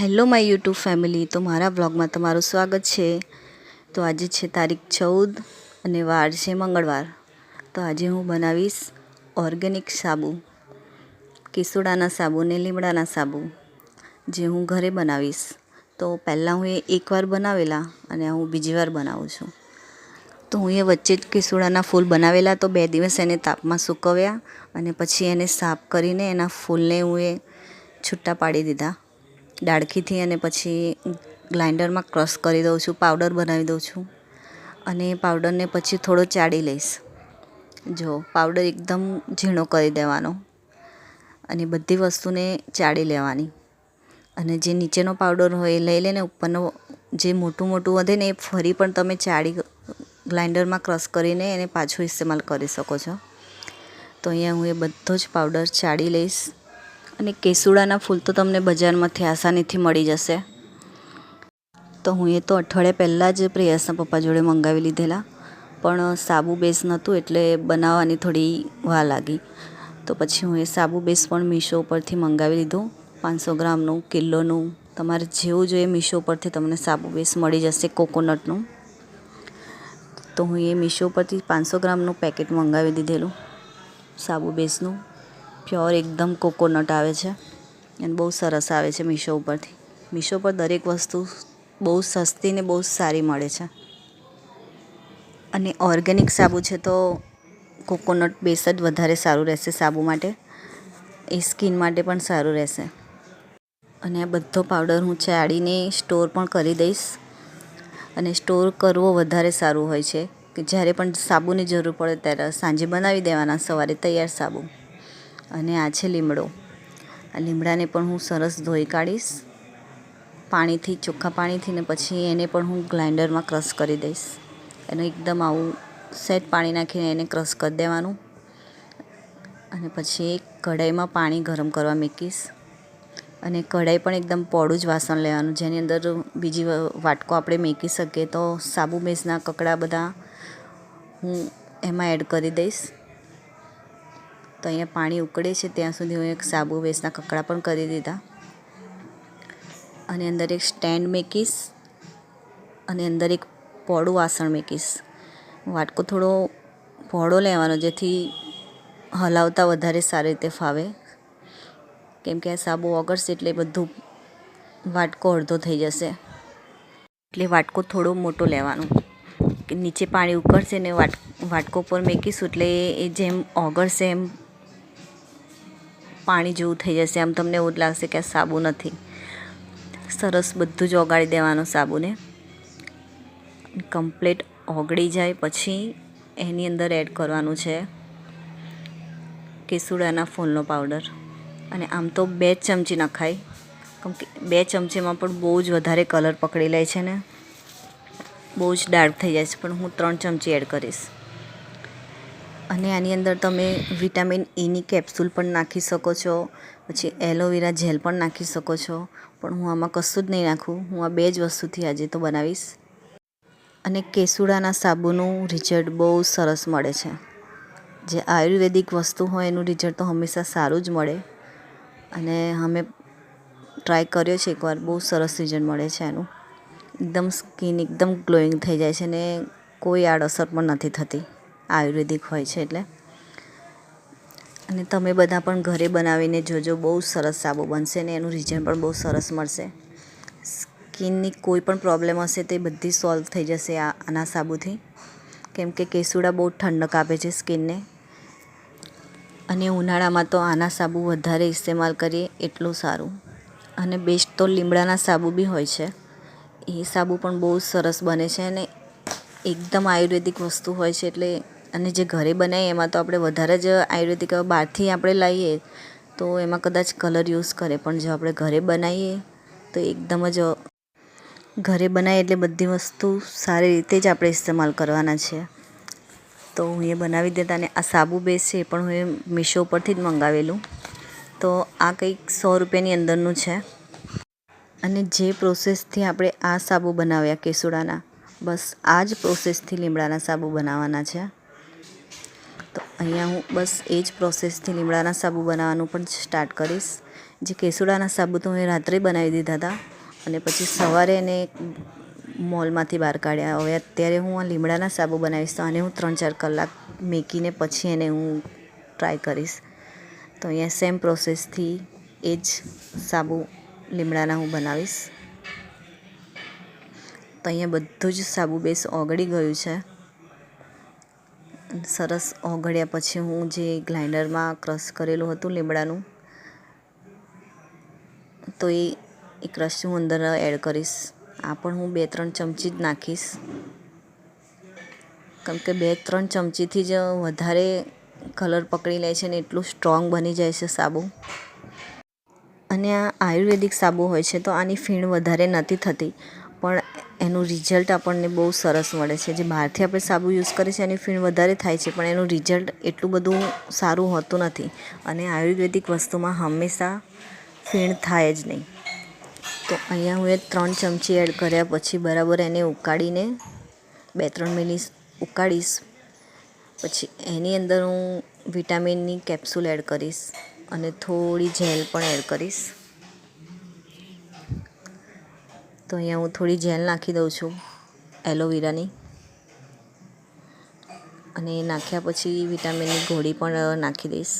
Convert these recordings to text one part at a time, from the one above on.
Hello my YouTube family, તો મારા બ્લોગમાં તમારું સ્વાગત છે. તો આજે છે તારીખ ચૌદ અને વાર છે મંગળવાર. તો આજે હું બનાવીશ ઓર્ગેનિક સાબુ, કેસુડાના સાબુ ને લીમડાના સાબુ, જે હું ઘરે બનાવીશ. તો પહેલાં હું એ એકવાર બનાવેલા અને હું બીજી વાર બનાવું છું. તો હું એ વચ્ચે જ કેસુડાના ફૂલ બનાવેલા, તો બે દિવસ એને તાપમાં સૂકવ્યા અને પછી એને સાફ કરીને એના ફૂલને હું એ છૂટા પાડી દીધા. ડાળખીથી અને પછી ગ્લાઇન્ડરમાં ક્રશ કરી દઉં છું, પાવડર બનાવી દઉં છું અને પાવડરને પછી થોડો ચાળી લઈશ. જો, પાવડર એકદમ ઝીણો કરી દેવાનો અને બધી વસ્તુને ચાળી લેવાની. અને જે નીચેનો પાવડર હોય એ લઈ લઈને ઉપરનો જે મોટું મોટું વધે ને એ ફરી પણ તમે ચાળી ગ્લાઇન્ડરમાં ક્રશ કરીને એને પાછો ઇસ્તેમાલ કરી શકો છો. તો અહીંયા હું એ બધો જ પાવડર ચાળી લઈશ. અને કેસુડાના ફૂલ તો તમને બજારમાંથી આસાનીથી મળી જશે. તો હું એ તો અઠવાડિયા પહેલાં જ પ્રિયાસના પપ્પા જોડે મંગાવી લીધેલા. પણ સાબુ બેસ નહોતું એટલે બનાવવાની થોડી વાર લાગી. તો પછી હું એ સાબુ બેસ પણ મીશો ઉપરથી મંગાવી લીધું. પાંચસો ગ્રામનું કિલોનું તમારે જેવું જોઈએ મીશો ઉપરથી તમને સાબુ બેસ મળી જશે કોકોનટનું. તો હું એ મીશો ઉપરથી પાંચસો ગ્રામનું પેકેટ મંગાવી દીધેલું, સાબુ બેસનું. પ્યોર એકદમ કોકોનટ આવે છે અને બહુ સરસ આવે છે મીશો ઉપરથી. મીશો પર દરેક વસ્તુ બહુ સસ્તી ને બહુ સારી મળે છે. અને ઓર્ગેનિક સાબુ છે તો કોકોનટ બેસ જ વધારે સારું રહેશે સાબુ માટે. એ સ્કિન માટે પણ સારું રહેશે. અને આ બધો પાવડર હું ચાળીને સ્ટોર પણ કરી દઈશ. અને સ્ટોર કરવો વધારે સારું હોય છે. કે જ્યારે પણ સાબુની જરૂર પડે ત્યારે સાંજે બનાવી દેવાના સવારે તૈયાર સાબુ. અને આ છે લીમડો. આ લીમડાને પણ હું સરસ ધોઈ કાઢીશ. પાણીથી, ચોખ્ખા પાણીથી ને પછી એને પણ હું ગ્રાઇન્ડરમાં ક્રશ કરી દઈશ. એને એકદમ આવું સેટ પાણી નાખીને એને ક્રશ કરી દેવાનું. અને પછી એક કઢાઈમાં પાણી ગરમ કરવા મૂકીશ. અને કઢાઈ પણ એકદમ પોળું જ વાસણ લેવાનું. જેની અંદર બીજી વાટકો આપણે મૂકી શકીએ તો સાબુ મેસના કકડા બધા હું એમાં એડ કરી દઈશ. તો અહીંયા પાણી ઉકળે છે, ત્યાં સુધી હું એક સાબુ વેસના કકડા પણ કરી દીધા. અને અંદર એક સ્ટેન્ડ મૂકીશ અને અંદર એક પોળું વાસણ મૂકીશ. વાટકો થોડો પહોળો લેવાનો, જેથી હલાવતા વધારે સારી રીતે ફાવે. કેમ કે આ સાબુ ઓગળશે એટલે બધું વાટકો અડધો થઈ જશે. એટલે વાટકો થોડો મોટો લેવાનો. કે નીચે પાણી ઉકળશે ને વાટ, વાટકો પર મૂકીશું એટલે એ જેમ ઓગળશે એમ પાણી જેવું થઈ જશે. આમ તમને એવું જ લાગશે કે સાબુ નથી. સરસ બધું જ ઓગાળી દેવાનું સાબુને. કમ્પ્લીટ ઓગળી જાય. પછી એની અંદર એડ કરવાનું છે કેસુડાના ફૂલનો પાવડર. અને આમ તો બે ચમચી નખાય. કેમ કે બે ચમચીમાં પણ બહુ જ વધારે કલર પકડી લે છે ને. બહુ જ ડાર્ક થઈ જાય છે. પણ હું ત્રણ ચમચી એડ કરીશ. અને આની અંદર તમે વિટામિન ઈની કેપ્સ્યુલ પણ નાખી શકો છો, પછી એલોવેરા જેલ પણ નાખી શકો છો, પણ હું આમાં કશું જ નહીં નાખું, હું આ બે જ વસ્તુથી આજે તો બનાવીશ. અને કેસુડાના સાબુનું રિઝલ્ટ બહુ સરસ મળે છે. જે આયુર્વેદિક વસ્તુ હોય એનું રિઝલ્ટ તો હંમેશા સારું જ મળે. અને અમે ટ્રાય કર્યો છે એકવાર, બહુ સરસ રિઝલ્ટ મળે છે એનું એકદમ સ્કિન એકદમ ગ્લોઈંગ થઈ જાય છે ને કોઈ આડઅસર પણ નથી થતી. આયુર્વેદિક હોય છે એટલે. અને તમે બધા પણ ઘરે બનાવીને જોજો, બહુ સરસ સાબુ બનશે ને એનું રિઝલ્ટ પણ બહુ સરસ મળશે. સ્કિનની કોઈ પણ પ્રોબ્લેમ હશે તે બધી સોલ્વ થઈ જશે આ, આના સાબુથી. કેમ કે કેસુડા બહુ ઠંડક આપે છે સ્કિનને. અને ઉનાળામાં તો આના સાબુ વધારે ઇસ્તેમાલ કરીએ એટલું સારું. અને બેસ્ટ તો લીમડાના સાબુ બી હોય છે. એ સાબુ પણ બહુ સરસ બને છે અને એકદમ આયુર્વેદિક વસ્તુ હોય છે એટલે અને જે ઘરે બનાવીએ એમાં તો આપણે વધારે જ આયુર્વેદિક બહારથી આપણે લાવીએ તો એમાં કદાચ કલર યુઝ કરે. પણ જો આપણે ઘરે બનાવીએ તો એકદમ જ ઘરે બનાવીએ એટલે બધી વસ્તુ સારી રીતે જ આપણે ઇસ્તેમાલ કરવાના છે. તો હું એ બનાવી દેતા અને આ સાબુ બેસ છે પણ હું એ મીશો પરથી જ મંગાવેલું. તો આ કંઈક સો રૂપિયાની અંદરનું છે. અને જે પ્રોસેસથી આપણે આ સાબુ બનાવ્યા કેસુડાના, બસ આ જ પ્રોસેસથી લીમડાના સાબુ બનાવવાના છે. અહીંયા હું બસ એ જ પ્રોસેસથી લીમડાના સાબુ બનાવવાનું પણ સ્ટાર્ટ કરીશ. જે કેસુડાના સાબુ તો મેં રાત્રે બનાવી દીધા હતા. અને પછી સવારે એને મોલમાંથી બહાર કાઢ્યા. હવે અત્યારે હું આ લીમડાના સાબુ બનાવીશ તો આને હું ત્રણ ચાર કલાક મેકીને પછી એને હું ટ્રાય કરીશ. તો અહીંયા સેમ પ્રોસેસથી એ જ સાબુ લીમડાના હું બનાવીશ. તો અહીંયા બધું જ સાબુ બેસ ઓગળી ગયું છે. સરસ ઓગળ્યા પછી હું જે ગ્લાઇન્ડરમાં ક્રશ કરેલું હતું લીમડાનું, તો એ એ ક્રશ હું અંદર એડ કરીશ. આ પણ હું બે ત્રણ ચમચી જ નાખીશ. કેમ કે બે ત્રણ ચમચીથી જ વધારે કલર પકડી લે છે ને એટલું સ્ટ્રોંગ બની જાય છે સાબુ. અને આ આયુર્વેદિક સાબુ હોય છે તો આની ફીણ વધારે નથી થતી. પણ એનું રિઝલ્ટ આપણને બહુ સરસ મળે છે. જે બહારથી આપણે સાબુ યુઝ કરીએ છીએ, એની ફીણ વધારે થાય છે, પણ એનું રિઝલ્ટ એટલું બધું સારું હોતું નથી. અને આયુર્વેદિક વસ્તુમાં હંમેશા ફીણ થાય જ નહીં. તો અહીંયા હું એ ત્રણ ચમચી એડ કર્યા પછી બરાબર એને ઉકાળીને બે ત્રણ મિનિટ ઉકાળીશ. પછી એની અંદર હું વિટામિનની કેપ્સ્યુલ એડ કરીશ અને થોડી જેલ પણ એડ કરીશ. તો અહીંયા હું થોડી જેલ નાખી દઉં છું એલોવેરાની. અને નાખ્યા પછી વિટામિનની ગોળી પણ નાખી દઈશ.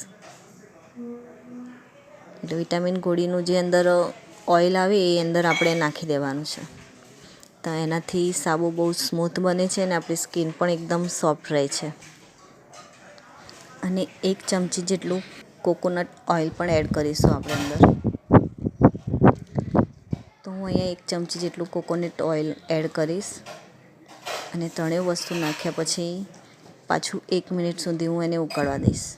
એટલે વિટામિન ગોળીનું જે અંદર ઓઇલ આવે એ અંદર આપણે નાખી દેવાનું છે. તો એનાથી સાબુ બહુ સ્મૂથ બને છે અને આપણી સ્કિન પણ એકદમ સોફ્ટ રહે છે. અને એક ચમચી જેટલું કોકોનટ ઓઇલ પણ એડ કરીશું આપણે અંદર. હું અહીંયા એક ચમચી જેટલું કોકોનટ ઓઇલ એડ કરીશ અને ત્રણેય વસ્તુ નાખ્યા પછી પાછું એક મિનિટ સુધી હું એને ઉકાળવા દઈશ.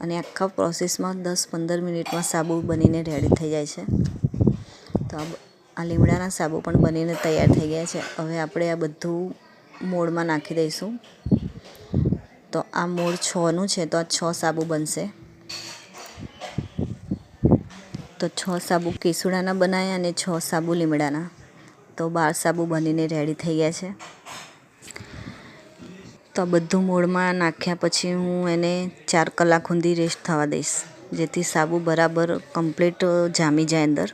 અને આખા પ્રોસેસમાં દસ પંદર મિનિટમાં સાબુ બનીને રેડી થઈ જાય છે. તો આ લીમડાના સાબુ પણ બનીને તૈયાર થઈ ગયા છે. હવે આપણે આ બધું મોળમાં નાખી દઈશું. તો આ મોળ છનું છે, તો આ છ સાબુ બનશે. તો છ સાબુ કેસુડાના બનાવ્યા અને છ સાબુ લીમડાના. તો બાર સાબુ બનીને રેડી થઈ ગયા છે. તો આ બધું મૂળમાં નાખ્યા પછી હું એને ચાર કલાક સુધી રેસ્ટ થવા દઈશ. જેથી સાબુ બરાબર કમ્પ્લીટ જામી જાય અંદર.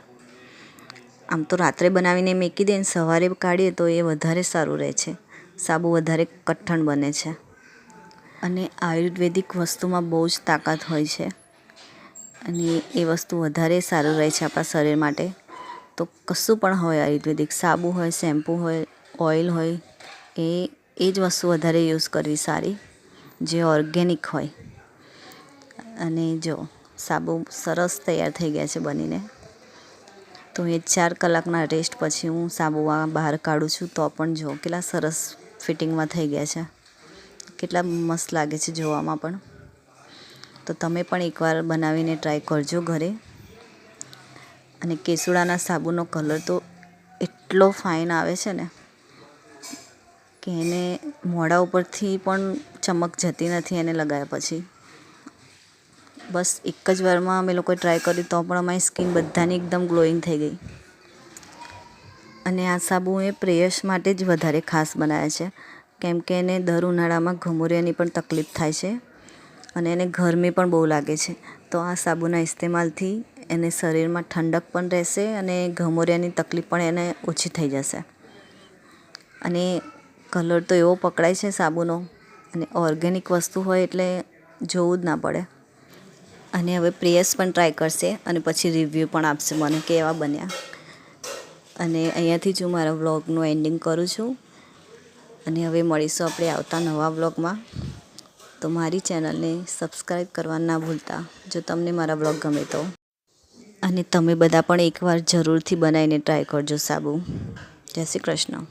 આમ તો રાત્રે બનાવીને મેકી દઈએ સવારે કાઢીએ તો એ વધારે સારું રહે છે. સાબુ વધારે કઠણ બને છે. અને આયુર્વેદિક વસ્તુમાં બહુ જ તાકાત હોય છે. અને એ વસ્તુ વધારે સારું રહે છે આપણા શરીર માટે. તો કશું પણ હોય આયુર્વેદિક, સાબુ હોય, શેમ્પૂ હોય, ઓઇલ હોય, એ એ જ વસ્તુ વધારે યુઝ કરવી સારી, જે ઓર્ગેનિક હોય. અને જો, સાબુ સરસ તૈયાર થઈ ગયા છે બનીને. તો એ ચાર કલાકના રેસ્ટ પછી હું સાબુ બહાર કાઢું છું, તો પણ જો, કેટલા સરસ ફિટિંગમાં થઈ ગયા છે. કેટલા મસ્ત લાગે છે જોવામાં પણ. તો તમે પણ એકવાર બનાવીને ટ્રાય કરજો ઘરે. અને કેસુડાના સાબુનો કલર તો એટલો ફાઇન આવે છે ને કે એને મોઢા ઉપરથી પણ ચમક જતી નથી એને લગાવ્યા પછી. બસ એક જ વારમાં અમે લોકોએ ટ્રાય કર્યું તો પણ અમારી સ્કિન બધાની એકદમ ગ્લોઈંગ થઈ ગઈ. અને આ સાબુ એ પ્રેયસ માટે જ વધારે ખાસ બનાવ્યા છે. કેમ કે એને દર ઉનાળામાં ઘમોરિયાની પણ તકલીફ થાય છે. અને એને ગરમી પણ બહુ લાગે છે. તો આ સાબુના ઇસ્તેમાલથી એને શરીરમાં ઠંડક પણ રહેશે અને ઘમોરિયાની તકલીફ પણ એને ઓછી થઈ જશે. અને કલર તો એવો પકડાય છે સાબુનો અને ઓર્ગેનિક વસ્તુ હોય એટલે જોવું જ ના પડે. અને હવે પ્રેયસ પણ ટ્રાય કરશે અને પછી રિવ્યૂ પણ આપશે મને કે એવા બન્યા. અને અહીંયાથી જ હું મારા વ્લોગનું એન્ડિંગ કરું છું. અને હવે મળીશું આપણે આવતા નવા વ્લોગમાં. તો મારી ચેનલને સબસ્ક્રાઈબ કરવા ના ભૂલતા. જો તમને મારા બ્લોગ ગમે તો. અને તમે બધા પણ એકવાર જરૂરથી બનાવીને ટ્રાય કરજો સાબુ. જય શ્રી કૃષ્ણ.